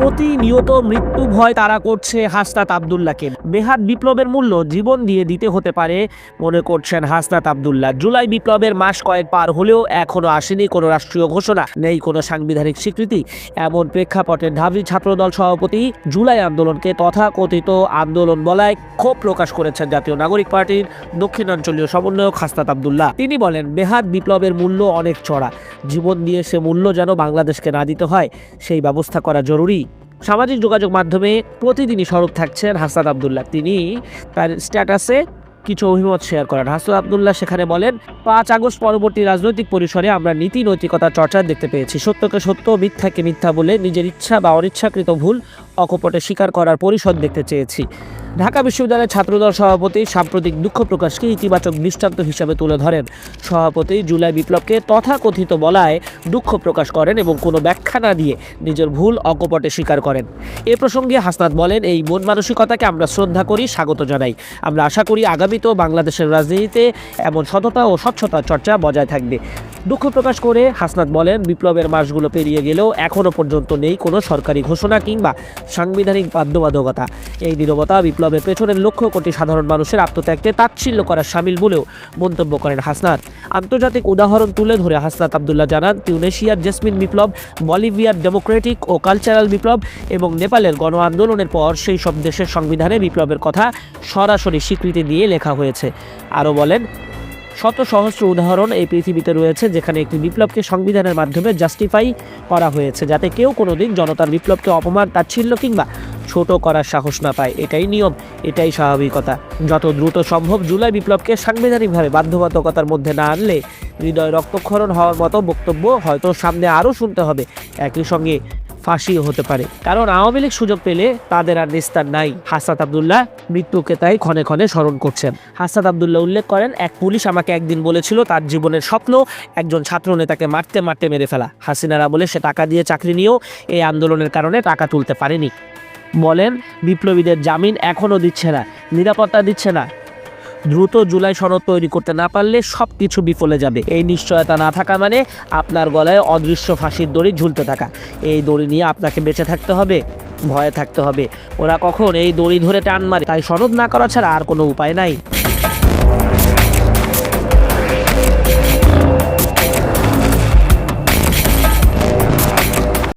প্রতিনিয়ত মৃত্যু ভয় তারা করছে, হাসনাত আবদুল্লাহকে। বেহাত বিপ্লবের মূল্য জীবন দিয়ে দিতে হতে পারে, মনে করছেন হাসনাত আবদুল্লাহ। জুলাই বিপ্লবের মাস কয়েক পার হলেও এখনও আসেনি কোনো রাষ্ট্রীয় ঘোষণা, নেই কোনো সাংবিধানিক স্বীকৃতি। এমন প্রেক্ষাপটে ঢাবি ছাত্রদল সভাপতি জুলাই আন্দোলনকে তথাকথিত আন্দোলন বলায় ক্ষোভ প্রকাশ করেছেন জাতীয় নাগরিক পার্টির দক্ষিণাঞ্চলীয় সমন্বয়ক হাসনাত আবদুল্লাহ। তিনি বলেন বেহাত বিপ্লবের মূল্য অনেক চড়া। জীবন দিয়ে সে মূল্য যেন বাংলাদেশকে না দিতে হয়, সেই ব্যবস্থা করা জরুরি। সামাজিক যোগাযোগ মাধ্যমে প্রতিদিনই স্বরূপ থাকছেন হাসাদ আবদুল্লাহ। তিনি তার স্ট্যাটাসে কিছু অভিমত শেয়ার করেন। হাসাদ আবদুল্লাহ সেখানে বলেন, পাঁচ আগস্ট পরবর্তী রাজনৈতিক পরিসরে আমরা নীতি নৈতিকতার চর্চা দেখতে পেয়েছি। সত্যকে সত্য, মিথ্যাকে মিথ্যা বলে নিজের ইচ্ছা বা অনিচ্ছাকৃত ভুল অকপটে স্বীকার করার পরিষদ দেখতে চেয়েছি। ঢাকা বিশ্ববিদ্যালয়ের ছাত্রদল সভাপতি সাম্প্রতিক দুঃখ প্রকাশকে ইতিবাচক দৃষ্টান্ত হিসাবে তুলে ধরেন। সভাপতি জুলাই বিপ্লবকে তথাকথিত বলায় দুঃখ প্রকাশ করেন এবং কোনো ব্যাখ্যা না দিয়ে নিজের ভুল অকপটে স্বীকার করেন। এ প্রসঙ্গে হাসনাত বলেন, এই মন মানসিকতাকে আমরা শ্রদ্ধা করি, স্বাগত জানাই। আমরা আশা করি আগামীতেও বাংলাদেশের রাজনীতিতে এমন সততা ও স্বচ্ছতার চর্চা বজায় থাকবে। দুঃখ প্রকাশ করে হাসনাত বলেন, বিপ্লবের মাসগুলো পেরিয়ে গেলেও এখনও পর্যন্ত নেই কোনো সরকারি ঘোষণা কিংবা সাংবিধানিক বাধ্যবাধকতা। এই নীরবতা বিপ্লবের পেছনের লক্ষ কোটি সাধারণ মানুষের আত্মত্যাগকে তাচ্ছিল্য করা সামিল বলেও মন্তব্য করেন হাসনাত। আন্তর্জাতিক উদাহরণ তুলে ধরে হাসনাত আবদুল্লাহ জানান, তিউনেশিয়ার জেসমিন বিপ্লব, বলিভিয়ার ডেমোক্রেটিক ও কালচারাল বিপ্লব এবং নেপালের গণ আন্দোলনের পর সেই সব দেশের সংবিধানে বিপ্লবের কথা সরাসরি স্বীকৃতি দিয়ে লেখা হয়েছে। আরও বলেন শত সহস্র উদাহরণ এই পৃথিবীতে রয়েছে, যেখানে একটি বিপ্লবকে সংবিধানের মাধ্যমে জাস্টিফাই করা হয়েছে, যাতে কেউ কোনোদিন জনতার বিপ্লবকে অপমান, তাচ্ছিল্য কিংবা ছোট করার সাহস না পায়। এটাই নিয়ম, এটাই স্বাভাবিকতা। যত দ্রুত সম্ভব জুলাই বিপ্লবকে সাংবিধানিকভাবে বাধ্যবাধকতার মধ্যে না আনলে হৃদয় রক্তক্ষরণ হওয়ার মতো বক্তব্য হয়তো সামনে আরও শুনতে হবে। একই সঙ্গে ফাঁসিও হতে পারে। কারণ আওয়ামী লীগ সুযোগ পেলে তাদের আর নিস্তার নাই। হাসাত আবদুল্লাহ মৃত্যুকে তাই ক্ষণে ক্ষণে স্মরণ করছেন। হাসাত আবদুল্লাহ উল্লেখ করেন, এক পুলিশ আমাকে একদিন বলেছিল তার জীবনের স্বপ্ন একজন ছাত্র নেতাকে মারতে মারতে মেরে ফেলা। হাসিনারা বলে সে টাকা দিয়ে চাকরি নিয়েও এই আন্দোলনের কারণে টাকা তুলতে পারেনি। বলেন, বিপ্লবীদের জামিন এখনও দিচ্ছে না, নিরাপত্তা দিচ্ছে না দ্রুত জুলাই সনদ তৈরি করতে না পারলে সব কিছু বিফলে যাবে। এই নিশ্চয়তা না থাকা মানে আপনার গলায় অদৃশ্য ফাঁসির দড়ি ঝুলতে থাকা। এই দড়ি নিয়ে আপনাকে বেঁচে থাকতে হবে, ভয়ে থাকতে হবে। ওরা কখন এই দড়ি ধরে টান মারে? তাই সনদ না করা ছাড়া আর কোনো উপায় নাই।